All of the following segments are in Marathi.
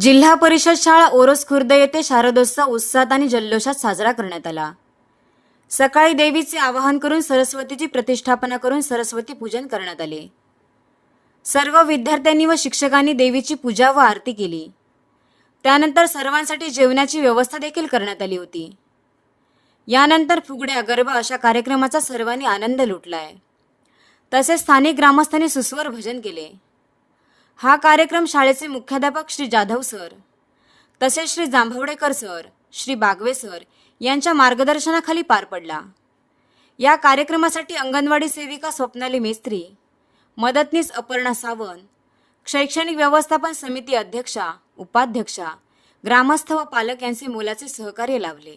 जिल्हा परिषद शाळा ओरोस खुर्द येथे शारदोत्सव उत्साहात आणि जल्लोषात साजरा करण्यात आला. सकाळी देवीचे आवाहन करून सरस्वतीची प्रतिष्ठापना करून सरस्वती पूजन करण्यात आले. सर्व विद्यार्थ्यांनी व शिक्षकांनी देवीची पूजा व आरती केली. त्यानंतर सर्वांसाठी जेवणाची व्यवस्था देखील करण्यात आली होती. यानंतर फुगड्या गरबा अशा कार्यक्रमाचा सर्वांनी आनंद लुटलाय. तसेच स्थानिक ग्रामस्थांनी सुस्वर भजन केले. हा कार्यक्रम शाळेचे मुख्याध्यापक श्री जाधव सर तसेच श्री जांभवडेकर सर श्री बागवे सर यांच्या मार्गदर्शनाखाली पार पडला. या कार्यक्रमासाठी अंगणवाडी सेविका स्वप्नाली मेस्त्री मदतनीस अपर्णा सावंत शैक्षणिक व्यवस्थापन समिती अध्यक्षा उपाध्यक्षा ग्रामस्थ व पालक यांचे मोलाचे सहकार्य लाभले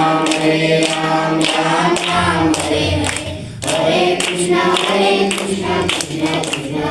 Ram, Hare Ram, Ram Ram, Hare Hare. Krishna, Krishna, Krishna Krishna,